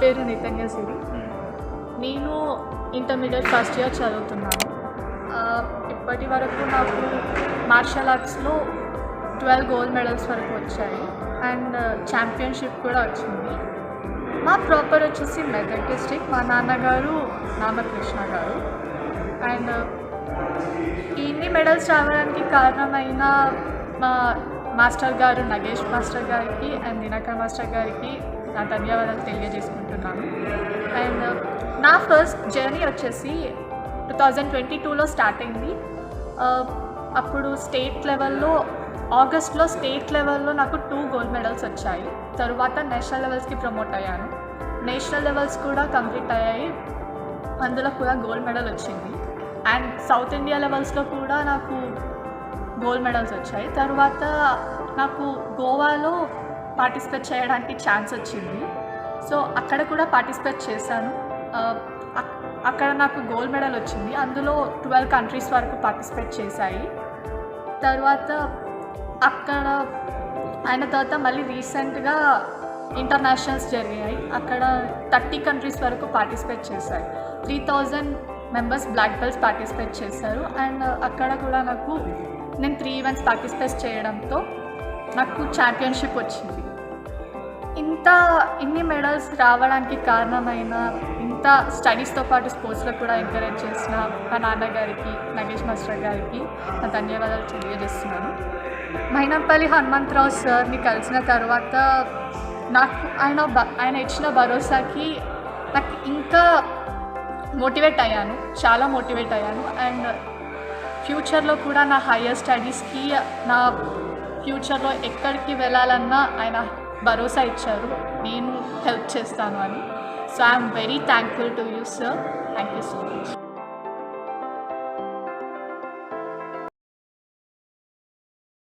పేరు నితంగ సిరి. నేను intermediate first year చదువుతున్నాను. ఇప్పటి వరకు నాకు మార్షల్ ఆర్ట్స్లో ట్వెల్వ్ గోల్డ్ మెడల్స్ వరకు వచ్చాయి. అండ్ ఛాంపియన్షిప్ కూడా వచ్చింది. మా ప్రాపర్ వచ్చేసి మెదక్ డిస్ట్రిక్ట్. మా నాన్నగారు రామకృష్ణ గారు. అండ్ ఇన్ని మెడల్స్ రావడానికి కారణమైన మా మాస్టర్ గారు నగేష్ మాస్టర్ గారికి అండ్ దినకర్ మాస్టర్ గారికి నా ధన్యవాదాలు తెలియజేసుకుంటున్నాను. అండ్ నా ఫస్ట్ జర్నీ వచ్చేసి టూ థౌజండ్ ట్వంటీ టూలో స్టార్ట్ అయింది. అప్పుడు స్టేట్ లెవెల్లో ఆగస్ట్లో స్టేట్ లెవెల్లో నాకు టూ గోల్డ్ మెడల్స్ వచ్చాయి. తరువాత నేషనల్ లెవెల్స్కి ప్రమోట్ అయ్యాను. నేషనల్ లెవెల్స్ కూడా కంప్లీట్ అయ్యాయి. అందులో కూడా గోల్డ్ మెడల్ వచ్చింది. అండ్ సౌత్ ఇండియా లెవెల్స్లో కూడా నాకు గోల్డ్ మెడల్స్ వచ్చాయి. తర్వాత నాకు గోవాలో పార్టిసిపేట్ చేయడానికి ఛాన్స్ వచ్చింది. సో అక్కడ కూడా పార్టిసిపేట్ చేశాను. అక్కడ నాకు గోల్డ్ మెడల్ వచ్చింది. అందులో ట్వెల్వ్ కంట్రీస్ వరకు పార్టిసిపేట్ చేశాయి. తర్వాత అక్కడ అయిన తర్వాత మళ్ళీ రీసెంట్గా ఇంటర్నేషనల్స్ జరిగాయి. అక్కడ థర్టీ కంట్రీస్ వరకు పార్టిసిపేట్ చేశాయి. Three thousand members black belts participate చేశారు. అండ్ అక్కడ కూడా నాకు నేను త్రీ ఈవెంట్స్ పార్టిసిపేట్ చేయడంతో నాకు ఛాంపియన్షిప్ వచ్చింది. ఇంత ఇన్ని మెడల్స్ రావడానికి కారణమైన ఇంత స్టడీస్తో పాటు స్పోర్ట్స్లో కూడా ఎంకరేజ్ చేసిన మా నాన్నగారికి నగేష్ మాస్టర్ గారికి నా ధన్యవాదాలు తెలియజేస్తున్నాను. మైనంపల్లి హనుమంతరావు సార్ని కలిసిన తర్వాత నాకు ఆయన బ- ఆయన ఇచ్చిన భరోసాకి నాకు ఇంకా మోటివేట్ అయ్యాను చాలా మోటివేట్ అయ్యాను. అండ్ ఫ్యూచర్లో కూడా నా హయ్యర్ స్టడీస్కి నా ఫ్యూచర్లో ఎక్కడికి వెళ్ళాలన్నా ఆయన భరోసా ఇచ్చారు. నేను హెల్ప్ చేస్తాను అని. So I'm very thankful to you sir thank you so much